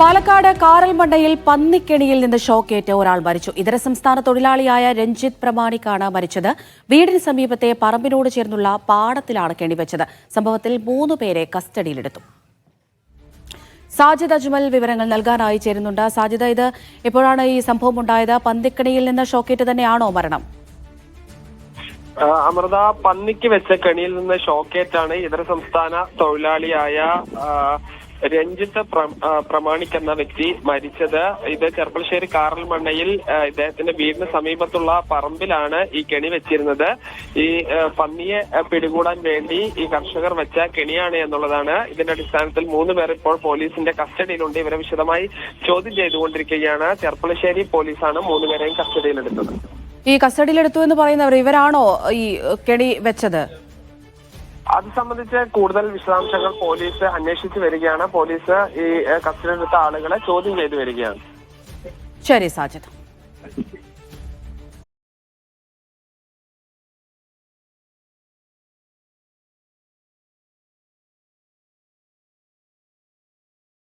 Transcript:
പാലക്കാട് കാറൽമണ്ടയിൽ പന്നിക്കെണിയിൽ നിന്ന് ഷോക്കേറ്റ് ഒരാൾ മരിച്ചു. ഇതര സംസ്ഥാന തൊഴിലാളിയായ രഞ്ജിത്ത് പ്രമാണിക്കാണ് മരിച്ചത്. വീടിന് സമീപത്തെ പറമ്പിനോട് ചേർന്നുള്ള പാടത്തിലാണ് കെണിവെച്ചത് സംഭവത്തിൽ മൂന്ന് പേരെ കസ്റ്റഡിയിലെടുത്തു. സാജിദ് അജ്മൽ വിവരങ്ങൾ നൽകാനായി ചേരുന്നുണ്ട്. സാജിദ ഇത് എപ്പോഴാണ് ഈ സംഭവം ഉണ്ടായത്? പന്തിക്കണിയിൽ നിന്ന് ഷോക്കേറ്റ് തന്നെയാണോ മരണം? അമൃത പന്നിക്ക് വെച്ച കെണിയിൽ നിന്ന് ഷോക്കേറ്റാണ് ഇതര സംസ്ഥാന തൊഴിലാളിയായ രഞ്ജിത്ത് പ്ര- പ്രമാണിക് എന്ന വ്യക്തി മരിച്ചത്. ഇത് ചെർപ്പളശ്ശേരി കാറൽ മണ്ണയിൽ ഇദ്ദേഹത്തിന്റെ വീടിന് സമീപത്തുള്ള പറമ്പിലാണ് ഈ കെണി വെച്ചിരുന്നത്. ഈ പന്നിയെ പിടികൂടാൻ വേണ്ടി ഈ കർഷകർ വെച്ച കെണിയാണ് എന്നുള്ളതാണ്. ഇതിന്റെ അടിസ്ഥാനത്തിൽ മൂന്ന് പേർ ഇപ്പോൾ പോലീസിന്റെ കസ്റ്റഡിയിലുണ്ട്. ഇവരെ വിശദമായി ചോദ്യം ചെയ്തുകൊണ്ടിരിക്കുകയാണ്. ചെർപ്പളശ്ശേരി പോലീസാണ് മൂന്ന് പേരെയും കസ്റ്റഡിയിലെടുത്തത്. ഈ കസ്റ്റഡിയിലെടുത്തു എന്ന് പറയുന്നവർ ഇവരാണോ ഈ കെണി വെച്ചത്? അത് സംബന്ധിച്ച് കൂടുതൽ വിശദാംശങ്ങൾ പോലീസ് അന്വേഷിച്ചു വരികയാണ്. പോലീസ് ഈ കസ്റ്റഡിയിലെടുത്ത ആളുകളെ ചോദ്യം ചെയ്തു വരികയാണ്. ശരി സാജിദ്.